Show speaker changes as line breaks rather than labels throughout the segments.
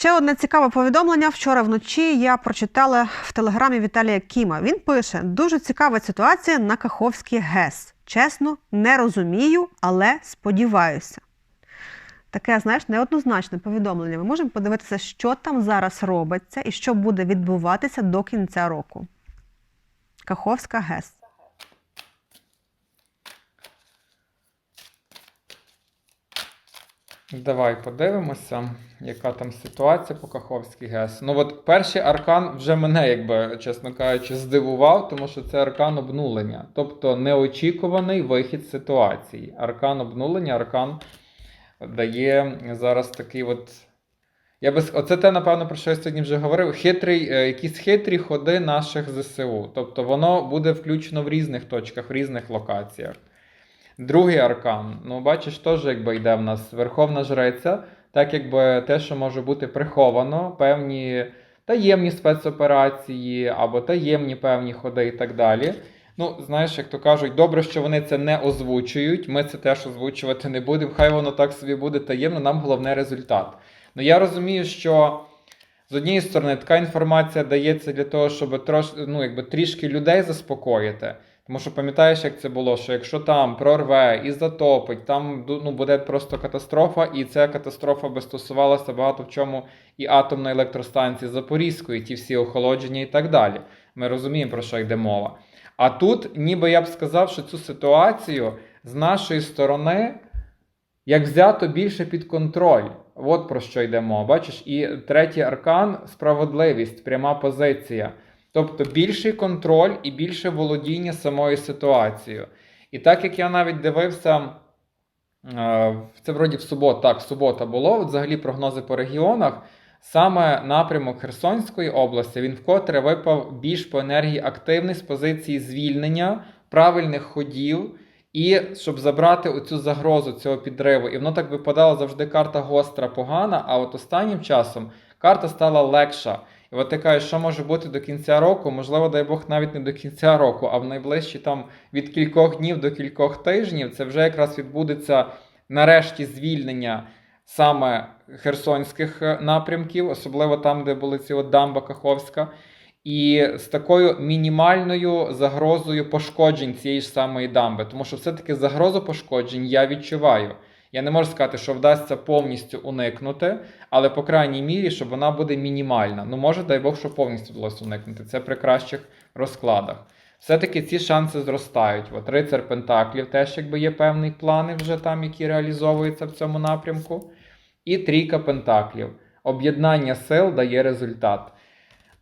ще одне цікаве повідомлення. Вчора вночі я прочитала в телеграмі Віталія Кіма. Він пише: дуже цікава ситуація на Каховській ГЕС. Чесно, не розумію, але сподіваюся. Таке, знаєш, неоднозначне повідомлення. Ми можемо подивитися, що там зараз робиться і що буде відбуватися до кінця року. Каховська ГЕС.
Давай подивимося, яка там ситуація по Каховській ГЕС. Ну от перший аркан вже мене, якби, чесно кажучи, здивував, тому що це аркан обнулення. Тобто неочікуваний вихід ситуації. Аркан обнулення, аркан дає зараз такий от. Я би, оце те, напевно, про що я сьогодні вже говорив. Хитрий, е, якісь хитрі ходи наших ЗСУ. Тобто воно буде включено в різних точках, в різних локаціях. Другий аркан. Ну, бачиш, теж якби йде в нас Верховна Жреця, так якби те, що може бути приховано, певні таємні спецоперації або таємні певні ходи і так далі. Ну, знаєш, як то кажуть, добре, що вони це не озвучують. Ми це теж озвучувати не будемо. Хай воно так собі буде таємно, нам головне результат. Ну я розумію, що з однієї сторони така інформація дається для того, щоб трош, ну, якби, трішки людей заспокоїти. Тому що пам'ятаєш, як це було, що якщо там прорве і затопить, там ну, буде просто катастрофа, і ця катастрофа би стосувалася багато в чому і атомної електростанції Запорізької, ті всі охолодження і так далі. Ми розуміємо, про що йде мова. А тут, ніби я б сказав, що цю ситуацію з нашої сторони як взято більше під контроль. От про що йде мова. Бачиш, і третій аркан справедливість, пряма позиція. Тобто більший контроль і більше володіння самою ситуацією. І так як я навіть дивився, е, це вроді в суботу, так, в субота було, взагалі прогнози по регіонах. Саме напрямок Херсонської області він вкотре випав більш по енергії активний з позиції звільнення, правильних ходів, і щоб забрати оцю загрозу цього підриву. І воно так випадало завжди карта гостра, погана, а от останнім часом карта стала легша. І от ти кажеш, що може бути до кінця року, можливо, дай Бог, навіть не до кінця року, а в найближчі там від кількох днів до кількох тижнів це вже якраз відбудеться нарешті звільнення саме херсонських е, напрямків, особливо там, де були ці от дамба Каховська. І з такою мінімальною загрозою пошкоджень цієї ж самої дамби. Тому що все-таки загрозу пошкоджень я відчуваю. Я не можу сказати, що вдасться повністю уникнути, але по крайній мірі, щоб вона буде мінімальна. Ну, може, дай Бог, що повністю вдалося уникнути. Це при кращих розкладах. Все-таки ці шанси зростають. От рицар Пентаклів теж якби є певні плани вже там, які реалізовуються в цьому напрямку. І трійка Пентаклів. Об'єднання сил дає результат.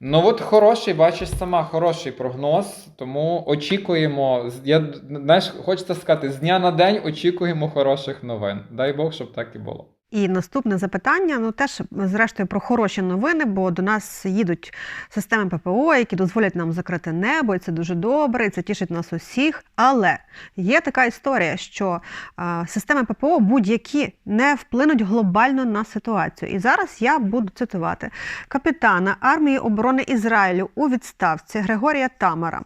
Ну, от хороший, бачиш сама, хороший прогноз, тому очікуємо. Я, знаєш, хочеться сказати, з дня на день очікуємо хороших новин. Дай Бог, щоб так і було.
І наступне запитання, ну теж зрештою про хороші новини, бо до нас їдуть системи ППО, які дозволять нам закрити небо, і це дуже добре, і це тішить нас усіх. Але є така історія, що системи ППО будь-які не вплинуть глобально на ситуацію. І зараз я буду цитувати капітана армії оборони Ізраїлю у відставці Григорія Тамара.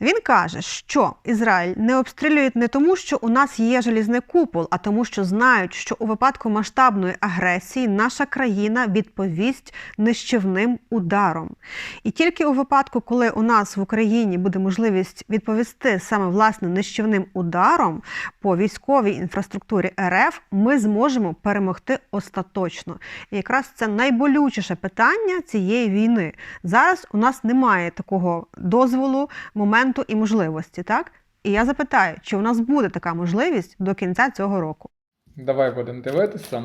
Він каже, що Ізраїль не обстрілюють не тому, що у нас є желізний купол, а тому, що знають, що у випадку масштабної агресії наша країна відповість нищівним ударом. І тільки у випадку, коли у нас в Україні буде можливість відповісти саме власне нищівним ударом по військовій інфраструктурі РФ, ми зможемо перемогти остаточно. І якраз це найболючіше питання цієї війни. Зараз у нас немає такого дозволу, моменту і можливості, так? І я запитаю, чи у нас буде така можливість до кінця цього року?
Давай будемо дивитися.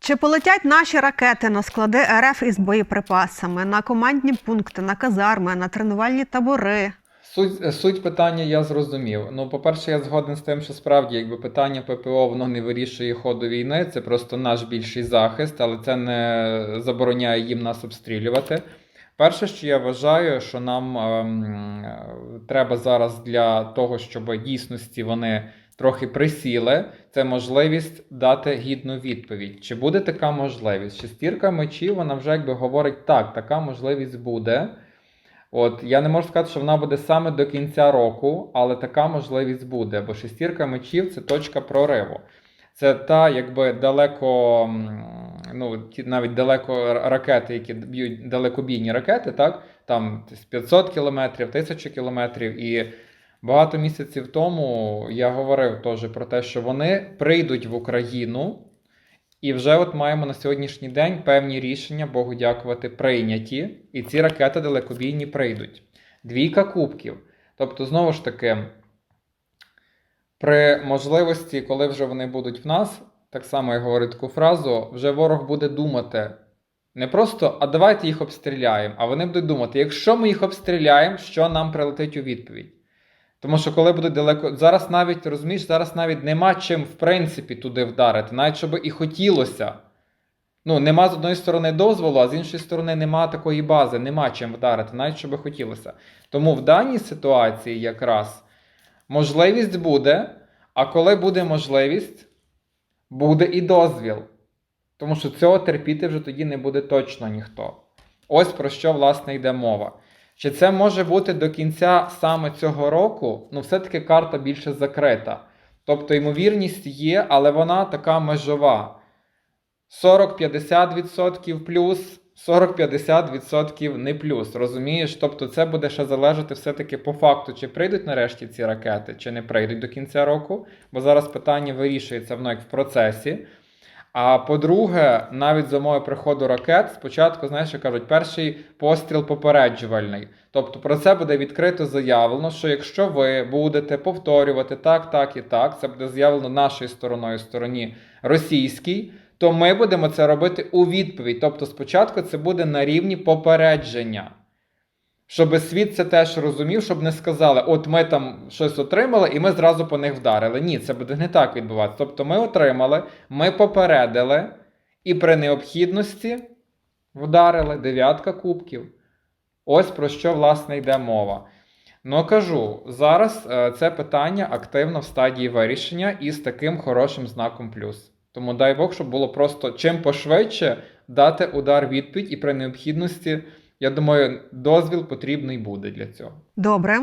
Чи полетять наші ракети на склади РФ із боєприпасами, на командні пункти, на казарми, на тренувальні табори?
Суть, суть питання я зрозумів. Ну, по-перше, я згоден з тим, що справді, якби питання ППО воно не вирішує ходу війни, це просто наш більший захист, але це не забороняє їм нас обстрілювати. Перше, що я вважаю, що нам ем, треба зараз для того, щоб дійсності вони трохи присіли, це можливість дати гідну відповідь. Чи буде така можливість? Шестірка мечів, вона вже якби говорить так, така можливість буде. От я не можу сказати, що вона буде саме до кінця року, але така можливість буде. Бо шестірка мечів це точка прориву. Це та якби далеко ну, ті навіть далеко ракети, які б'ють далекобійні ракети, так, там десь 500 кілометрів, 1000 кілометрів. І багато місяців тому я говорив теж про те, що вони прийдуть в Україну. І вже от маємо на сьогоднішній день певні рішення, Богу дякувати, прийняті, і ці ракети далекобійні прийдуть. Двійка кубків. Тобто, знову ж таки, при можливості, коли вже вони будуть в нас, так само я говорю таку фразу, вже ворог буде думати не просто, а давайте їх обстріляємо, а вони будуть думати, якщо ми їх обстріляємо, що нам прилетить у відповідь. Тому що коли будуть далеко. Зараз навіть розумієш, зараз навіть нема чим в принципі туди вдарити, навіть щоб і хотілося. Ну, нема з одної сторони дозволу, а з іншої сторони нема такої бази, нема чим вдарити, навіть щоб хотілося. Тому в даній ситуації якраз можливість буде, а коли буде можливість, буде і дозвіл. Тому що цього терпіти вже тоді не буде точно ніхто. Ось про що, власне, йде мова. Чи це може бути до кінця саме цього року? Ну, все-таки карта більше закрита. Тобто, ймовірність є, але вона така межова. 40-50% плюс, 40-50% не плюс. Розумієш? Тобто, це буде ще залежати все-таки по факту, чи прийдуть нарешті ці ракети, чи не прийдуть до кінця року. Бо зараз питання вирішується воно як в процесі. А по-друге, навіть за умови приходу ракет, спочатку, знаєш, як кажуть, перший постріл попереджувальний. Тобто про це буде відкрито заявлено, що якщо ви будете повторювати так, так і так, це буде заявлено нашою стороною, стороні російській, то ми будемо це робити у відповідь. Тобто, спочатку це буде на рівні попередження. Щоб світ це теж розумів, щоб не сказали, от ми там щось отримали, і ми зразу по них вдарили. Ні, це буде не так відбуватися. Тобто ми отримали, ми попередили, і при необхідності вдарили дев'ятка кубків. Ось про що, власне, йде мова. Ну, кажу, зараз е, це питання активно в стадії вирішення і з таким хорошим знаком плюс. Тому дай Бог, щоб було просто чим пошвидше дати удар відповідь, і при необхідності. Я думаю, дозвіл потрібний буде для цього.
Добре,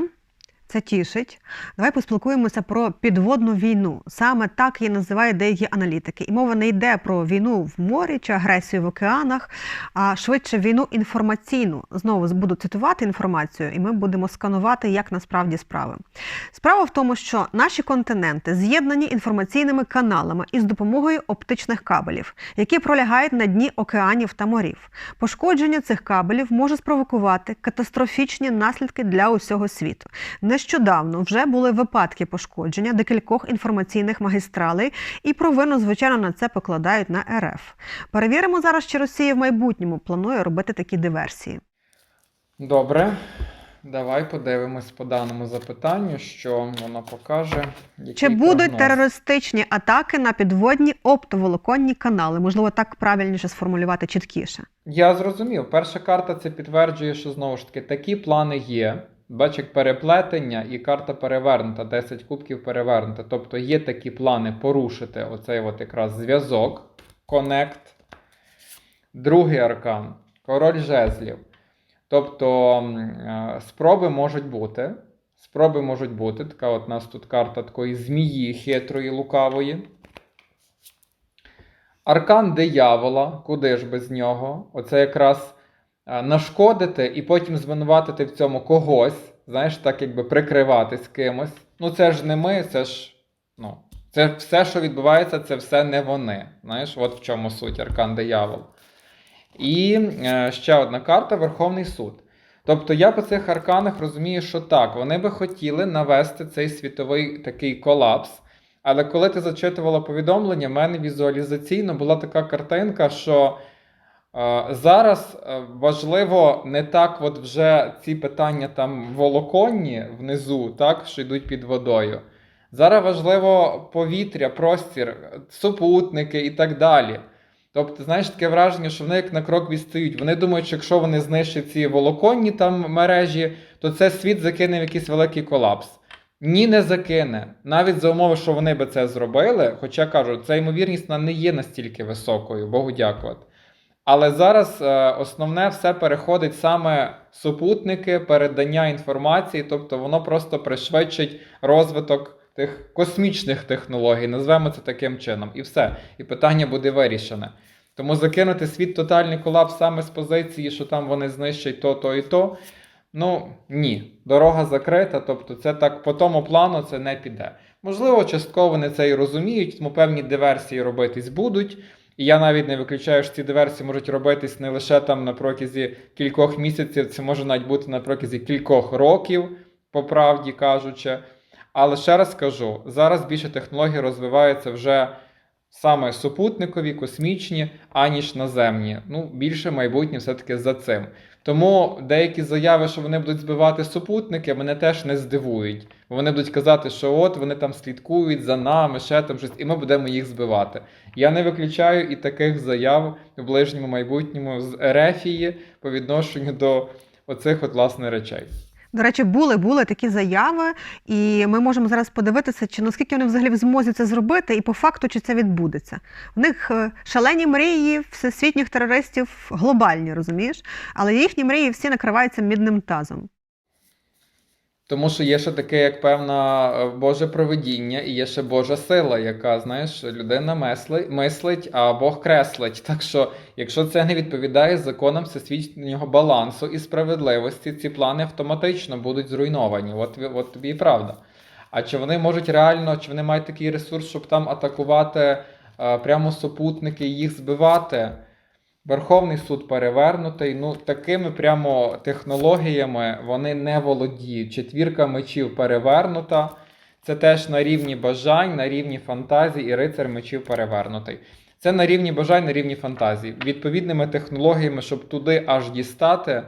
це тішить. Давай поспілкуємося про підводну війну. Саме так її називають деякі аналітики. І мова не йде про війну в морі чи агресію в океанах, а швидше війну інформаційну. Знову буду цитувати інформацію, і ми будемо сканувати, як насправді справи. Справа в тому, що наші континенти з'єднані інформаційними каналами із допомогою оптичних кабелів, які пролягають на дні океанів та морів. Пошкодження цих кабелів може спровокувати катастрофічні наслідки для усього світу. Нещодавно вже були випадки пошкодження декількох інформаційних магістралей, і провину, звичайно, на це покладають на РФ. Перевіримо зараз, чи Росія в майбутньому планує робити такі диверсії.
Добре, давай подивимось по даному запитанню, що воно покаже. Який
Чи будуть
прогноз.
терористичні атаки на підводні оптоволоконні канали? Можливо, так правильніше сформулювати чіткіше.
Я зрозумів. Перша карта це підтверджує, що знову ж таки такі плани є. Бач, переплетення і карта перевернута, 10 кубків перевернута. Тобто є такі плани порушити оцей от якраз зв'язок, коннект. Другий аркан король жезлів. Тобто е, спроби можуть бути. Спроби можуть бути. Така от у нас тут карта такої змії хитрої, лукавої. Аркан диявола, куди ж без нього? Оце якраз нашкодити і потім звинуватити в цьому когось, знаєш, так якби прикриватись кимось. Ну це ж не ми, це ж. Ну, це все, що відбувається, це все не вони. Знаєш, от в чому суть аркан диявол. І е, ще одна карта Верховний суд. Тобто я по цих арканах розумію, що так, вони би хотіли навести цей світовий такий колапс. Але коли ти зачитувала повідомлення, в мене візуалізаційно була така картинка, що е, зараз е, важливо не так, от вже ці питання там волоконні внизу, так, що йдуть під водою. Зараз важливо повітря, простір, супутники і так далі. Тобто, знаєш, таке враження, що вони як на крок відстають. Вони думають, що якщо вони знищать ці волоконні там мережі, то це світ закине в якийсь великий колапс. Ні, не закине. Навіть за умови, що вони би це зробили, хоча кажу, ця ймовірність не є настільки високою, Богу дякувати. Але зараз е, основне все переходить саме супутники, передання інформації, тобто воно просто пришвидшить розвиток тих космічних технологій, назвемо це таким чином, і все. І питання буде вирішене. Тому закинути світ тотальний колапс саме з позиції, що там вони знищать то, то і то. Ну ні, дорога закрита, тобто це так по тому плану це не піде. Можливо, частково вони це і розуміють, тому певні диверсії робитись будуть. І я навіть не виключаю, що ці диверсії можуть робитись не лише там на протязі кількох місяців, це може навіть бути на протязі кількох років, по правді кажучи. Але ще раз кажу: зараз більше технологій розвиваються вже саме супутникові, космічні, аніж наземні. Ну, більше майбутнє все-таки за цим. Тому деякі заяви, що вони будуть збивати супутники, мене теж не здивують. Вони будуть казати, що от вони там слідкують за нами, ще там щось, і ми будемо їх збивати. Я не виключаю і таких заяв в ближньому майбутньому з Ерефії по відношенню до оцих от власне речей.
До речі, були були такі заяви, і ми можемо зараз подивитися, чи наскільки вони взагалі в змозі це зробити, і по факту чи це відбудеться. У них е, шалені мрії всесвітніх терористів глобальні, розумієш? Але їхні мрії всі накриваються мідним тазом.
Тому що є ще таке, як певна е, Боже провидіння, і є ще Божа сила, яка, знаєш, людина мислить, мислить, а Бог креслить. Так що, якщо це не відповідає законам всесвітнього балансу і справедливості, ці плани автоматично будуть зруйновані. От, от тобі і правда. А чи вони можуть реально, чи вони мають такий ресурс, щоб там атакувати е, прямо супутники і їх збивати? Верховний суд перевернутий. Ну, такими прямо технологіями вони не володіють. Четвірка мечів перевернута. Це теж на рівні бажань, на рівні фантазій, і рицар мечів перевернутий. Це на рівні бажань, на рівні фантазій. Відповідними технологіями, щоб туди аж дістати,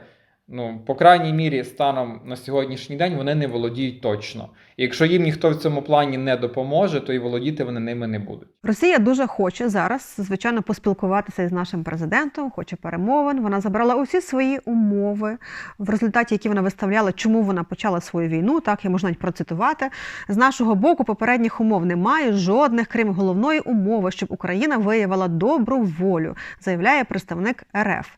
ну, по крайній мірі, станом на сьогоднішній день вони не володіють точно. Якщо їм ніхто в цьому плані не допоможе, то і володіти вони ними не будуть.
Росія дуже хоче зараз, звичайно, поспілкуватися із нашим президентом, хоче перемовин. Вона забрала усі свої умови, в результаті які вона виставляла, чому вона почала свою війну. Так я можу навіть процитувати. З нашого боку попередніх умов немає жодних, крім головної умови, щоб Україна виявила добру волю, заявляє представник РФ.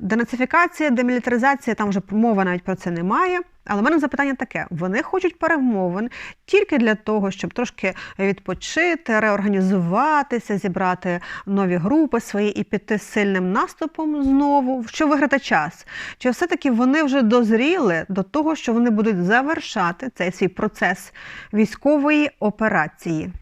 Денацифікація, демілітаризація, там вже мови навіть про це немає. Але в мене запитання таке: вони хочуть перемовин тільки для того, щоб трошки відпочити, реорганізуватися, зібрати нові групи свої і піти сильним наступом знову, щоб виграти час. Чи все-таки вони вже дозріли до того, що вони будуть завершати цей свій процес військової операції?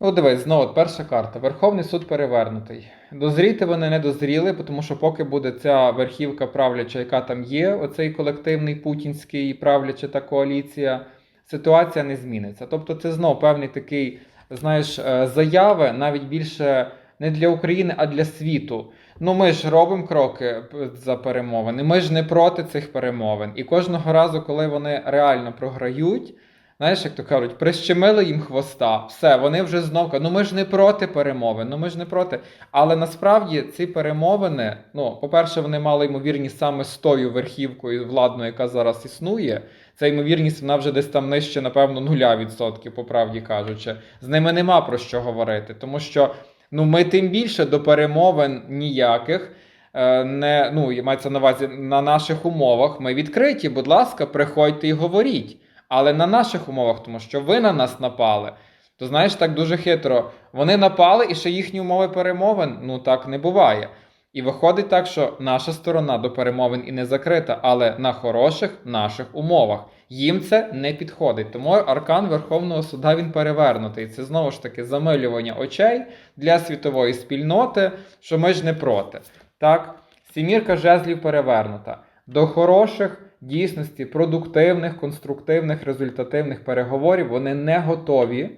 Ну, дивись, знову перша карта. Верховний суд перевернутий. Дозріти вони не дозріли, тому що поки буде ця верхівка правляча, яка там є, оцей колективний путінський правляча та коаліція, ситуація не зміниться. Тобто, це знов певний такий, знаєш, е, заяви навіть більше не для України, а для світу. Ну, ми ж робимо кроки за перемовини. Ми ж не проти цих перемовин. І кожного разу, коли вони реально програють. Знаєш, як то кажуть, прищемили їм хвоста, все, вони вже знов кажуть, ну ми ж не проти перемовин, ну ми ж не проти. Але насправді ці перемовини, ну, по-перше, вони мали ймовірність саме з тою верхівкою владною, яка зараз існує. Ця ймовірність вона вже десь там нижче, напевно, нуля відсотків, по правді кажучи. З ними нема про що говорити, тому що ну, ми тим більше до перемовин ніяких. е, Не, ну, мається на увазі на наших умовах. Ми відкриті, будь ласка, приходьте і говоріть. Але на наших умовах, тому що ви на нас напали, то знаєш, так дуже хитро. Вони напали, і ще їхні умови перемовин, ну так не буває. І виходить так, що наша сторона до перемовин і не закрита, але на хороших наших умовах. Їм це не підходить. Тому аркан Верховного суда він перевернутий. Це знову ж таки замилювання очей для світової спільноти, що ми ж не проти. Так, сімірка жезлів перевернута. До хороших дійсності продуктивних, конструктивних, результативних переговорів вони не готові,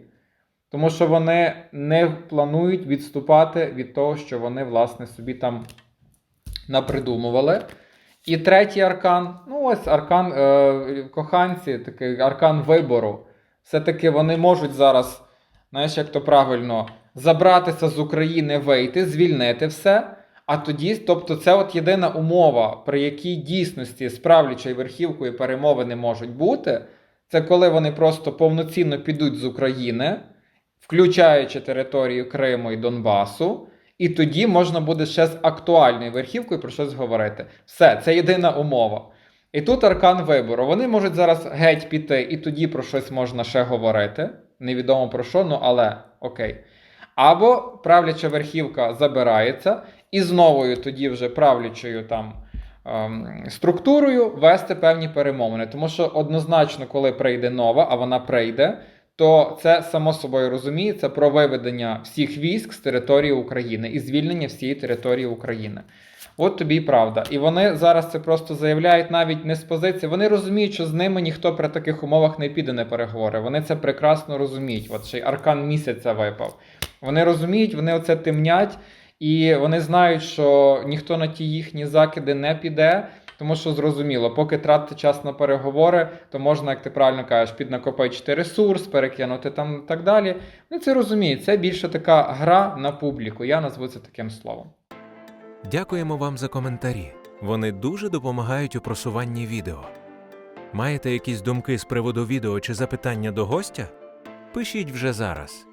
тому що вони не планують відступати від того, що вони, власне, собі там напридумували. І третій аркан ну ось аркан е, коханці, такий аркан вибору. Все-таки вони можуть зараз, знаєш, як то правильно, забратися з України, вийти, звільнити все. А тоді, тобто, це от єдина умова, при якій дійсності з правлячою верхівкою перемовини можуть бути, це коли вони просто повноцінно підуть з України, включаючи територію Криму і Донбасу, і тоді можна буде ще з актуальною верхівкою про щось говорити. Все, це єдина умова. І тут аркан вибору. Вони можуть зараз геть піти, і тоді про щось можна ще говорити. невідомо про що, ну але окей. Або правляча верхівка забирається, і з новою тоді вже правлячою там ем, структурою вести певні перемовини. Тому що однозначно, коли прийде нова, а вона прийде, то це само собою розуміється про виведення всіх військ з території України і звільнення всієї території України. От тобі і правда. І вони зараз це просто заявляють навіть не з позиції. Вони розуміють, що з ними ніхто при таких умовах не піде на переговори. Вони це прекрасно розуміють. От ще й аркан місяця випав. Вони розуміють, вони оце темнять, і вони знають, що ніхто на ті їхні закиди не піде. Тому що зрозуміло, поки тратити час на переговори, то можна, як ти правильно кажеш, піднакопичити ресурс, перекинути там і так далі. Ну це розуміють. Це більше така гра на публіку. Я назву це таким словом.
Дякуємо вам за коментарі. Вони дуже допомагають у просуванні відео. Маєте якісь думки з приводу відео чи запитання до гостя? Пишіть вже зараз.